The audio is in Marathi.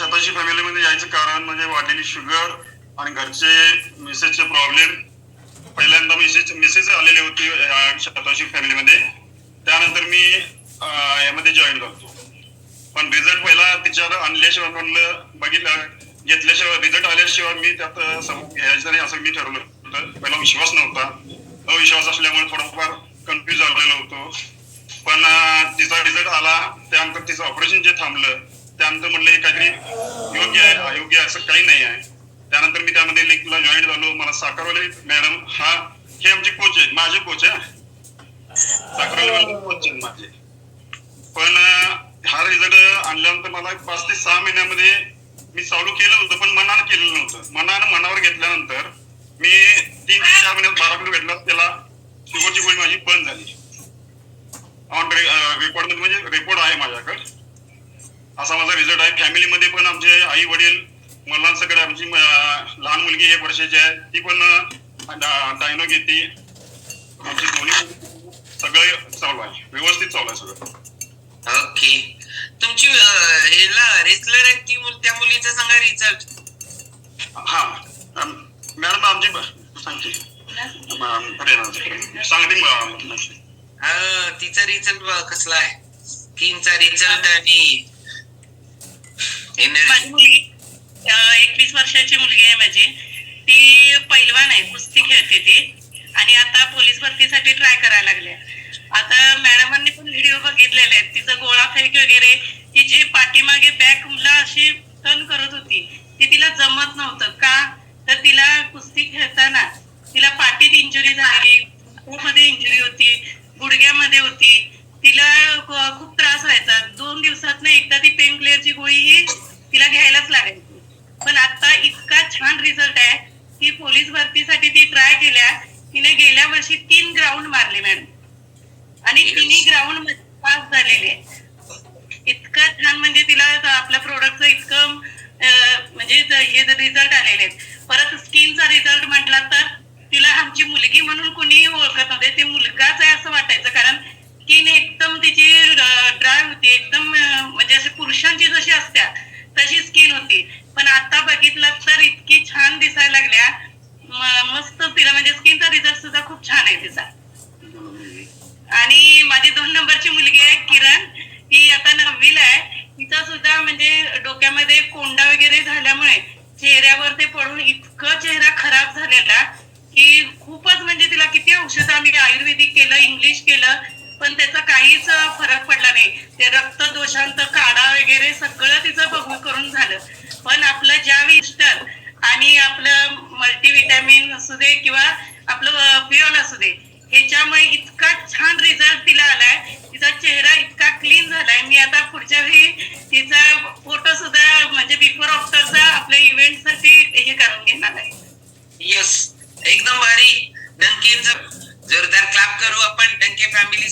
छताशी फॅमिलीमध्ये यायचं कारण म्हणजे वाढलेली शुगर आणि घरचे मिसेसचे प्रॉब्लेम पहिल्यांदा मिसेस मिसेस आलेले होते शताशी फॅमिलीमध्ये त्यानंतर मी यामध्ये जॉईन करतो पण रिझल्ट पहिला तिच्यावर आणल्याशिवाय म्हणलं बघितलं घेतल्याशिवाय रिझल्ट आल्याशिवाय मी त्यात घ्यायचं नाही असं मी ठरवलं. होतं पहिला विश्वास नव्हता. अविश्वास असल्यामुळे थोडाफार कन्फ्युज झालेलो होतो. पण तिचा रिझल्ट आला. त्यानंतर तिचं ऑपरेशन जे थांबलं त्यानंतर म्हणलं हे काहीतरी योग्य आहे अयोग्य आहे असं काही नाही आहे. त्यानंतर मी त्यामध्ये लिंकला जॉईन झालो. मला साखरवाले मॅडम हा हे आमचे कोच आहे माझे कोच आहे साखरवाले म्हणजे कोच आहेत माझे. पण हा रिझल्ट आणल्यानंतर मला पाच ते सहा महिन्यामध्ये मी चालू केलं होतं पण मनानं केलेलं नव्हतं. मनानं मनावर घेतल्यानंतर मी तीन ते चार महिन्यात बारा किलो भेटला. त्याला शुगरची गोळी माझी बंद झाली. ऑन रेकॉर्डमध्ये म्हणजे रेकॉर्ड आहे माझ्याकडे. असा माझा रिझल्ट आहे. फॅमिलीमध्ये पण आमचे आई वडील मुलांसकडे आमची लहान मुलगी एक वर्षाची आहे. ती पण डायनो घेते. आमची दोन्ही सगळं चालू आहे. व्यवस्थित चालू आहे सगळं. ओके तुमची अं, ह्याला रेसलर आहे ती मुल- त्या मुलीचा सांगा रिझल्ट हा. मॅडम आमची सांगते. सांगते म- तिचा रिझल्ट कसला आहे. स्किनचा रिझल्ट आणि माझी मुलगी एकवीस वर्षाची मुलगी आहे माझी. ती पैलवान आहे कुस्ती खेळते ती. आणि आता पोलीस भरतीसाठी ट्राय करायला लागल्या. आता मॅडमांनी पण व्हिडिओ बघितलेले आहेत. तिचं गोळा फेक वगैरे ती जी पाठीमागे बॅकला अशी टर्न करत होती ते तिला जमत नव्हतं. का? तर तिला कुस्ती खेळताना तिला पाठीत इंजुरी झालेली मध्ये इंजुरी होती गुडघ्यामध्ये होती. तिला खूप त्रास व्हायचा. दोन दिवसात एकदा ती पेन क्लिअरची गोळी ही तिला घ्यायलाच लागायची. पण आता इतका छान रिझल्ट आहे की पोलीस भरतीसाठी ती ट्राय केल्या. तिने गेल्या वर्षी तीन ग्राउंड मारले मॅडम आणि तिन्ही ग्राउंडमध्ये पास झालेली. इतकं छान म्हणजे तिला आपल्या प्रोडक्टचं इतकं म्हणजे हे रिझल्ट आलेले आहेत. परत स्किनचा रिझल्ट म्हटला तर तिला आमची मुलगी म्हणून कोणी ओळखत नव्हते. ते मुलगाच आहे असं वाटायचं कारण स्किन एकदम तिची ड्राय होती. एकदम म्हणजे अशी पुरुषांची जशी असत्या तशी स्किन होती. पण आता बघितलं तर इतकी छान दिसायला लागल्या. मस्त तिला म्हणजे स्किनचा रिझल्ट सुद्धा खूप छान आहे तिचा. आणि माझी दोन नंबरची मुलगी आहे किरण. ती आता नववीला आहे. तिचा सुद्धा म्हणजे डोक्यामध्ये कोंडा वगैरे झाल्यामुळे चेहऱ्यावर ते पडून इतकं चेहरा खराब झालेला की खूपच म्हणजे तिला किती औषधं आम्ही आयुर्वेदिक केलं इंग्लिश केलं पण त्याचा काहीच फरक पडला नाही. ते रक्त दोषांत काढा वगैरे सगळं तिचं बघू करून झालं. पण आपलं ज्या विस्टर आणि आपलं मल्टीविटॅमिन असू दे किंवा आपलं पिओल असू दे ह्याच्यामुळे इतका छान रिझल्ट तिला आलाय. तिचा चेहरा इतका क्लीन झालाय. मी आता पुढच्या वेळी तिचा फोटो सुद्धा म्हणजे बिफोर आफ्टरचा आपल्या इव्हेंटसाठी हे करून घेणार आहे. येस. एकदम भारी. नक्कीच जोरदार क्लाप करू आपण डंके फॅमिली